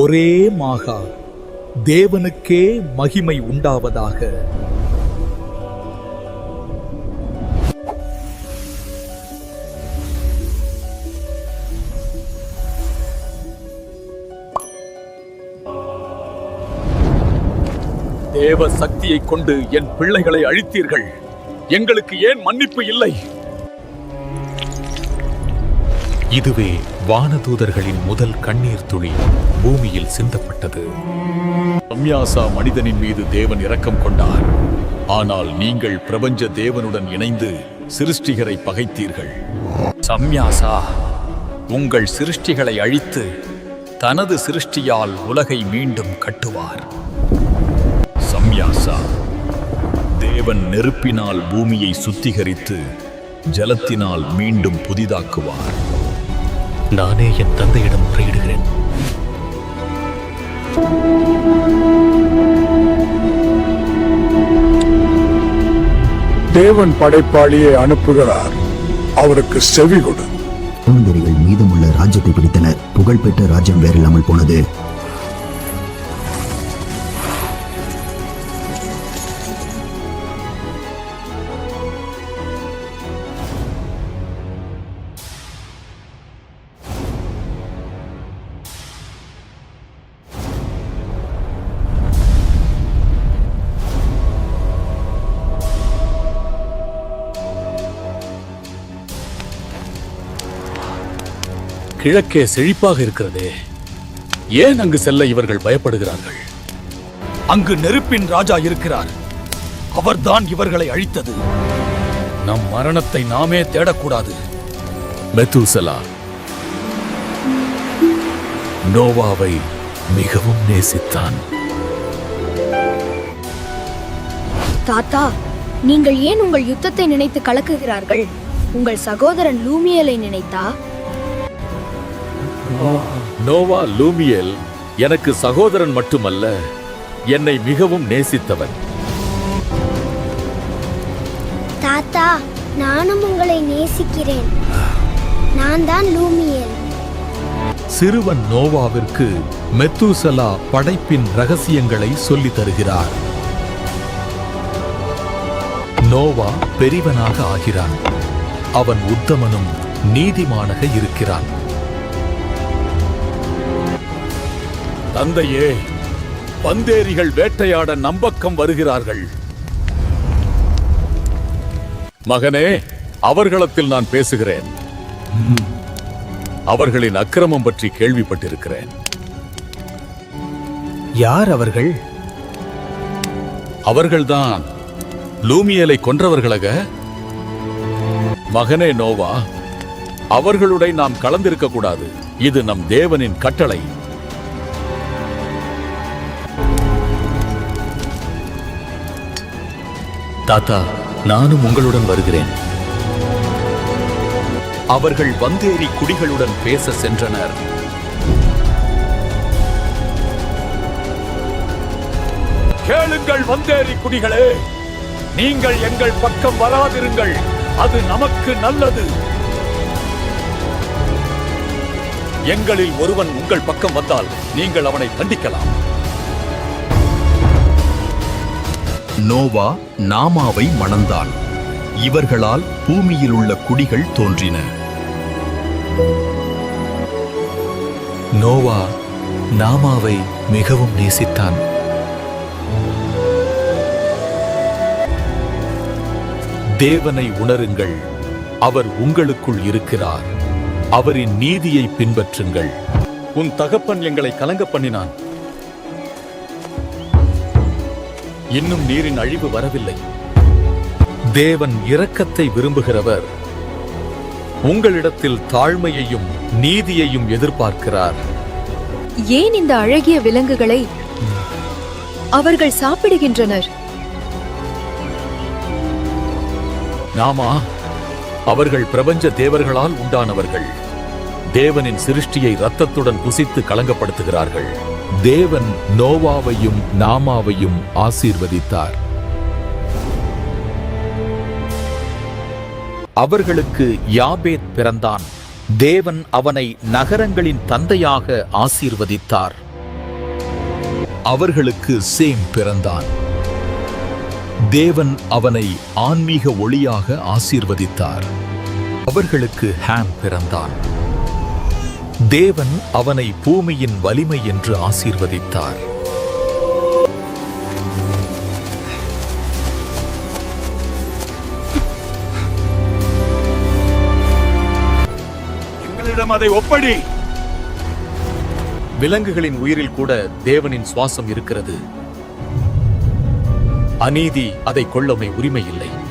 ஒரே மாகா தேவனுக்கே மகிமை உண்டாவதாக. தேவ சக்தியை கொண்டு என் பிள்ளைகளை அழித்தீர்கள். எங்களுக்கு ஏன் மன்னிப்பு இல்லை? இதுவே வானதூதர்களின் முதல் கண்ணீர் துளி பூமியில் சிந்தப்பட்டது. சம்யாசா மனிதனின் மீது தேவன் இரக்கம் கொண்டார். ஆனால் நீங்கள் பிரபஞ்ச தேவனுடன் இணைந்து சிருஷ்டிகரை பகைத்தீர்கள். சம்யாசா உங்கள் சிருஷ்டிகளை அழித்து தனது சிருஷ்டியால் உலகை மீண்டும் கட்டுவார். சம்யாசா தேவன் நெருப்பினால் பூமியை சுத்திகரித்து ஜலத்தினால் மீண்டும் புதிதாக்குவார். நானே என் தந்தையிடம் முறையிடுகிறேன். தேவன் படைப்பாளியை அனுப்புகிறார். அவருக்கு செவி கொடு. சோம்பேறிகள் மீதமுள்ள ராஜ்யத்தை பிடித்தனர். புகழ்பெற்ற ராஜ்யம் வேறில்லாமல் போனது. கிழக்கே செழிப்பாக இருக்கிறதே. ஏன் அங்கு செல்ல இவர்கள் பயப்படுகிறார்கள்? அங்கு நெருப்பின் ராஜா இருக்கிறார். அவர்தான் இவர்களை அழித்தது. நம் மரணத்தை நாமே தேடக்கூடாது. மெத்துசலா நோவாவை மிகவும் நேசித்தான். தாத்தா நீங்கள் ஏன் உங்கள் யுத்தத்தை நினைத்து கலக்குகிறார்கள்? உங்கள் சகோதரன் லூமியலை நினைத்தா? நோவா லூமியல் எனக்கு சகோதரன் மட்டுமல்ல என்னை மிகவும் நேசித்தவன். தாத்தா நானும் உங்களை நேசிக்கிறேன். நான் தான் லூமியல். சிறுவன் நோவாவிற்கு மெத்தூசலா படைப்பின் ரகசியங்களை சொல்லித் தருகிறார். நோவா பெரியவனாக ஆகிறான். அவன் உத்தமனும் நீதிமானாக இருக்கிறான். தந்தையே பந்தேரிகள் வேட்டையாட நம்பக்கம் வருகிறார்கள். மகனே அவர்களத்தில் நான் பேசுகிறேன். அவர்களின் அக்கிரமம் பற்றி கேள்விப்பட்டிருக்கிறேன். யார் அவர்கள்? அவர்கள்தான் லூமியலை கொன்றவர்களக? மகனே நோவா அவர்களுடன் நாம் கலந்திருக்க கூடாது இது நம் தேவனின் கட்டளை. தாத்தா நானும் உங்களுடன் வருகிறேன். அவர்கள் வந்தேறி குடிகளுடன் பேச சென்றனர். கேளுங்கள் வந்தேறி குடிகளே நீங்கள் எங்கள் பக்கம் வராதிருங்கள் அது நமக்கு நல்லது. எங்களில் ஒருவன் உங்கள் பக்கம் வந்தால் நீங்கள் அவனை தண்டிக்கலாம். நோவா நாமாவை மணந்தான். இவர்களால் பூமியில் உள்ள குடிகள் தோன்றின. நோவா நாமாவை மிகவும் நேசித்தான். தேவனை உணருங்கள். அவர் உங்களுக்குள் இருக்கிறார். அவரின் நீதியை பின்பற்றுங்கள். உன் தகப்பன் எங்களை கலங்க பண்ணினான். இன்னும் நீரின் அழிவு வரவில்லை. தேவன் இரக்கத்தை விரும்புகிறவர். உங்களிடத்தில் தாழ்மையையும் நீதியையும் எதிர்பார்க்கிறார். ஏன் இந்த அழகிய விலங்குகளை அவர்கள் சாப்பிடுகின்றனர்? நாமா அவர்கள் பிரபஞ்ச தேவர்களால் உண்டானவர்கள். தேவனின் சிருஷ்டியை ரத்தத்துடன் புசித்து களங்கப்படுத்துகிறார்கள். தேவன் நோவாவையும் நாமாவையும் ஆசீர்வதித்தார். அவர்களுக்கு யாபேத் பிறந்தான். தேவன் அவனை நகரங்களின் தந்தையாக ஆசீர்வதித்தார். அவர்களுக்கு சேம் பிறந்தான். தேவன் அவனை ஆன்மீக ஒளியாக ஆசீர்வதித்தார். அவர்களுக்கு ஹாம் பிறந்தான். தேவன் அவனை பூமியின் வலிமை என்று ஆசீர்வதித்தார். எங்களிடம் அதை ஒப்படி. விலங்குகளின் உயிரில் கூட தேவனின் சுவாசம் இருக்கிறது. அநீதி அதை கொள்ளமை உரிமை இல்லை.